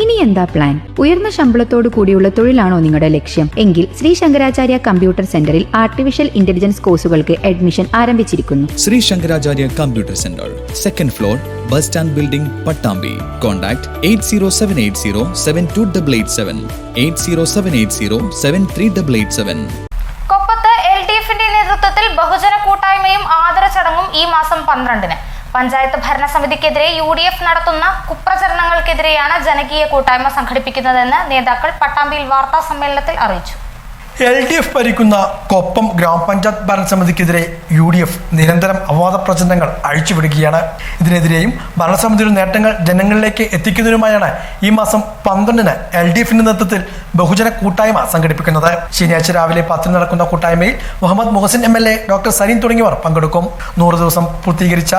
ഇനി എന്താ പ്ലാൻ ഉയർന്ന ശമ്പളത്തോടു കൂടിയുള്ള തൊഴിലാണോ നിങ്ങളുടെ ലക്ഷ്യം? എങ്കിൽ ശ്രീ ശങ്കരാചാര്യ കമ്പ്യൂട്ടർ സെന്ററിൽ ആർട്ടിഫിഷ്യൽ ഇന്റലിജൻസ് കോഴ്സുകൾക്ക് അഡ്മിഷൻ ആരംഭിച്ചിരിക്കുന്നു. Shri Shankaracharya computer centre second floor bus stand building Pattambi. Contact eight zero seven eight zero seven two double eight seven eight zero seven eight zero seven three double eight seven കൊപ്പത്ത് L D എഫിന്റെ നേതൃത്വത്തിൽ ബഹുജന കൂട്ടായ്മയും ആദര ചടങ്ങും ഈ മാസം പന്ത്രണ്ടിന്. പഞ്ചായത്ത് ഭരണസമിതിക്കെതിരെ യു ഡി എഫ് നടത്തുന്ന കുപ്രചരണങ്ങൾക്കെതിരെയാണ് ജനകീയ കൂട്ടായ്മ സംഘടിപ്പിക്കുന്നതെന്ന് നേതാക്കൾ പട്ടാമ്പിയിൽ വാർത്താ സമ്മേളനത്തിൽ അറിയിച്ചു. എൽ ഡി എഫ് ഭരിക്കുന്ന കൊപ്പം ഗ്രാമപഞ്ചായത്ത് ഭരണസമിതിക്കെതിരെ യു ഡി എഫ് നിരന്തരം അവാദ പ്രചരണങ്ങൾ അഴിച്ചുവിടുകയാണ്. ഇതിനെതിരെയും ഭരണസമിതിയുടെ നേട്ടങ്ങൾ ജനങ്ങളിലേക്ക് എത്തിക്കുന്നതിനുമായാണ് ഈ മാസം പന്ത്രണ്ടിന് എൽ ഡി എഫിന്റെ നേതൃത്വത്തിൽ ബഹുജന കൂട്ടായ്മ സംഘടിപ്പിക്കുന്നത്. ശനിയാഴ്ച രാവിലെ പത്തിന് നടക്കുന്ന കൂട്ടായ്മയിൽ Muhammad Muhsin M L A doctor Saleem തുടങ്ങിയവർ പങ്കെടുക്കും. നൂറ് ദിവസം പൂർത്തീകരിച്ച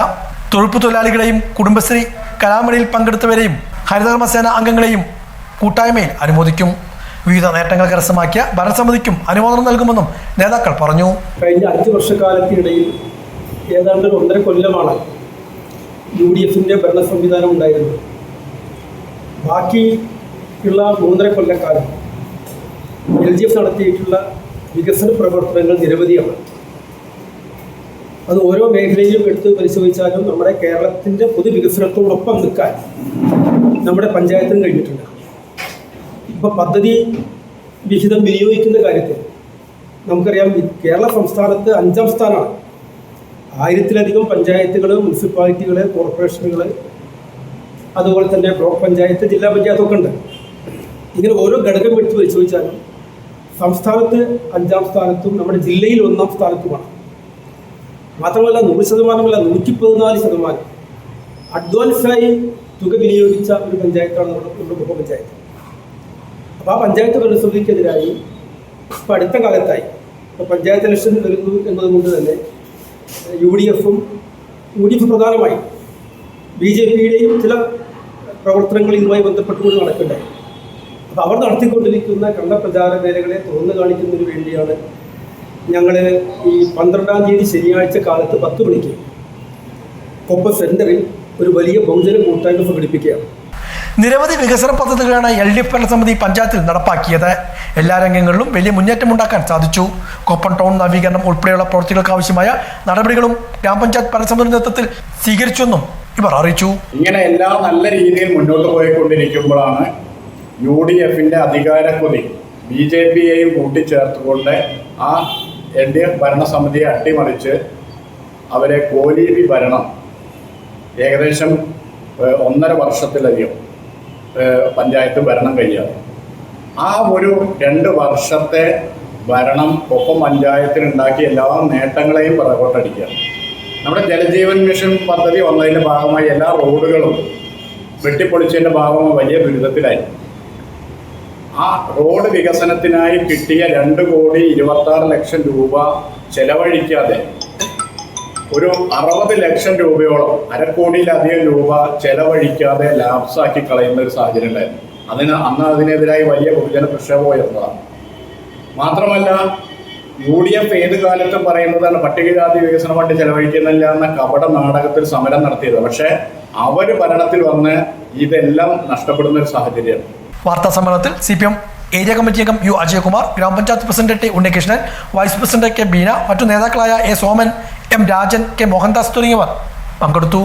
തൊഴിൽപ്പ് തൊഴിലാളികളെയും കുടുംബശ്രീ കലാമണിയിൽ പങ്കെടുത്തവരെയും ഹരിതകർമ്മസേന അംഗങ്ങളെയും കൂട്ടായ്മയിൽ അനുമോദിക്കും. വിവിധ നേട്ടങ്ങൾ കരസ്ഥമാക്കിയ ഭരണസമിതിക്കും അനുമോദനം നൽകുമെന്നും നേതാക്കൾ പറഞ്ഞു. കഴിഞ്ഞ അഞ്ച് വർഷക്കാലത്തിനിടയിൽ ഏതാണ്ട് ഒന്നര കൊല്ലമാണ് യു ഡി എഫിന്റെ ഭരണ സംവിധാനം ഉണ്ടായിരുന്നത്. ബാക്കി ഉള്ള മൂന്നര കൊല്ലക്കാലം എൽ ഡി എഫ് നടത്തിയിട്ടുള്ള വികസന പ്രവർത്തനങ്ങൾ നിരവധിയാണ്. അത് ഓരോ മേഖലയിലും എടുത്ത് പരിശോധിച്ചാലും നമ്മുടെ കേരളത്തിന്റെ പൊതുവികസനത്തോടൊപ്പം നിൽക്കാൻ നമ്മുടെ പഞ്ചായത്തിന് കഴിഞ്ഞിട്ടുണ്ട്. ഇപ്പോൾ പദ്ധതി വിഹിതം വിനിയോഗിക്കുന്ന കാര്യത്തിൽ നമുക്കറിയാം കേരള സംസ്ഥാനത്ത് അഞ്ചാം സ്ഥാനമാണ്. ആയിരത്തിലധികം പഞ്ചായത്തുകൾ മുനിസിപ്പാലിറ്റികൾ കോർപ്പറേഷനുകൾ അതുപോലെ തന്നെ ബ്ലോക്ക് പഞ്ചായത്ത് ജില്ലാ പഞ്ചായത്തൊക്കെ ഉണ്ട്. ഇങ്ങനെ ഓരോ ഘടകം എടുത്ത് പരിശോധിച്ചാലും സംസ്ഥാനത്ത് അഞ്ചാം സ്ഥാനത്തും നമ്മുടെ ജില്ലയിൽ ഒന്നാം സ്ഥാനത്തുമാണ്. മാത്രമല്ല നൂറ് ശതമാനമല്ല നൂറ്റി പതിനാല് ശതമാനം അഡ്വാൻസായി തുക വിനിയോഗിച്ച ഒരു പഞ്ചായത്താണ് നമ്മുടെ നമ്മുടെ ഉപപഞ്ചായത്ത് അപ്പോൾ ആ പഞ്ചായത്ത് പ്രതിസന്ധിക്കെതിരായി ഇപ്പം അടുത്ത കാലത്തായി ഇപ്പോൾ പഞ്ചായത്ത് ഇലക്ഷൻ വരുന്നു എന്നതുകൊണ്ട് തന്നെ യു ഡി എഫും യു ഡി എഫ് പ്രധാനമായി ബി ജെ പിയുടെയും ചില പ്രവർത്തനങ്ങൾ ഇതുമായി ബന്ധപ്പെട്ടുകൊണ്ട് നടക്കണ്ടായി അപ്പോൾ അവർ നടത്തിക്കൊണ്ടിരിക്കുന്ന കള്ളപ്രചാര വേലകളെ തുറന്നു കാണിക്കുന്നതിന് വേണ്ടിയാണ് ഞങ്ങൾ ഈ പന്ത്രണ്ടാം തീയതി ശനിയാഴ്ച കാലത്ത് പത്ത് മണിക്ക് കൊപ്പ സെന്ററിൽ ഒരു വലിയ ബഹുജന കൂട്ടായ്മ സംഘടിപ്പിക്കുകയാണ്. നിരവധി വികസന പദ്ധതികളാണ് എൽ ഡി എഫ് ഭരണസമിതി പഞ്ചായത്തിൽ നടപ്പാക്കിയത്. എല്ലാ രംഗങ്ങളിലും വലിയ മുന്നേറ്റം ഉണ്ടാക്കാൻ സാധിച്ചു. കൊപ്പം ടൗൺ നവീകരണം ഉൾപ്പെടെയുള്ള പ്രവൃത്തികൾക്ക് ആവശ്യമായ നടപടികളും ഗ്രാമപഞ്ചായത്ത് ഭരണസമിതി നേതൃത്വത്തിൽ സ്വീകരിച്ചെന്നും ഇവർ അറിയിച്ചു. ഇങ്ങനെ എല്ലാം നല്ല രീതിയിൽ മുന്നോട്ട് പോയിക്കൊണ്ടിരിക്കുമ്പോഴാണ് യു ഡി എഫിന്റെ അധികാരക്കൊതി ബി ജെ പിയെയും കൂട്ടിച്ചേർത്തുകൊണ്ട് ആ എൽ ഡി എഫ് ഭരണസമിതിയെ അട്ടിമറിച്ച് അവരെ കോലീബി ഭരണം ഏകദേശം ഒന്നര വർഷത്തിലധികം പഞ്ചായത്ത് ഭരണം കഴിയാതെ ആ ഒരു രണ്ട് വർഷത്തെ ഭരണം ഒപ്പം പഞ്ചായത്തിനുണ്ടാക്കിയ എല്ലാ നേട്ടങ്ങളെയും പിറകോട്ടടിക്കുക. നമ്മുടെ ജലജീവൻ മിഷൻ പദ്ധതി വന്നതിന്റെ ഭാഗമായി എല്ലാ റോഡുകളും വെട്ടിപ്പൊളിച്ചതിന്റെ ഭാഗമായി വലിയ ദുരിതത്തിലായി. ആ റോഡ് വികസനത്തിനായി കിട്ടിയ രണ്ട് കോടി ഇരുപത്താറ് ലക്ഷം രൂപ ചെലവഴിക്കാതെ ഒരു അറുപത് ലക്ഷം രൂപയോളം അരക്കോടിയിലധികം രൂപ ചെലവഴിക്കാതെ ലാപ്സാക്കി കളയുന്ന ഒരു സാഹചര്യം ഉണ്ടായിരുന്നു. അതിന് അന്ന് അതിനെതിരായി വലിയ പൊതുജന പ്രക്ഷോഭം മാത്രമല്ല യു ഡി എഫ് ഏത് കാലത്തും പറയുന്നതാണ് പട്ടികജാതി വികസന ഫണ്ട് ചെലവഴിക്കുന്നില്ല എന്ന കപട നാടകത്തിൽ സമരം നടത്തിയത് പക്ഷേ അവർ ഭരണത്തിൽ വന്ന് ഇതെല്ലാം നഷ്ടപ്പെടുന്ന ഒരു സാഹചര്യമാണ്. വാർത്താ സമ്മേളനത്തിൽ C P M area committee അംഗം യു അജയകുമാർ ഗ്രാമപഞ്ചായത്ത് president T Unnikrishnan vice president K Beena മറ്റു നേതാക്കളായ A Soman M Rajan K Mohandas തുടങ്ങിയവർ പങ്കെടുത്തു.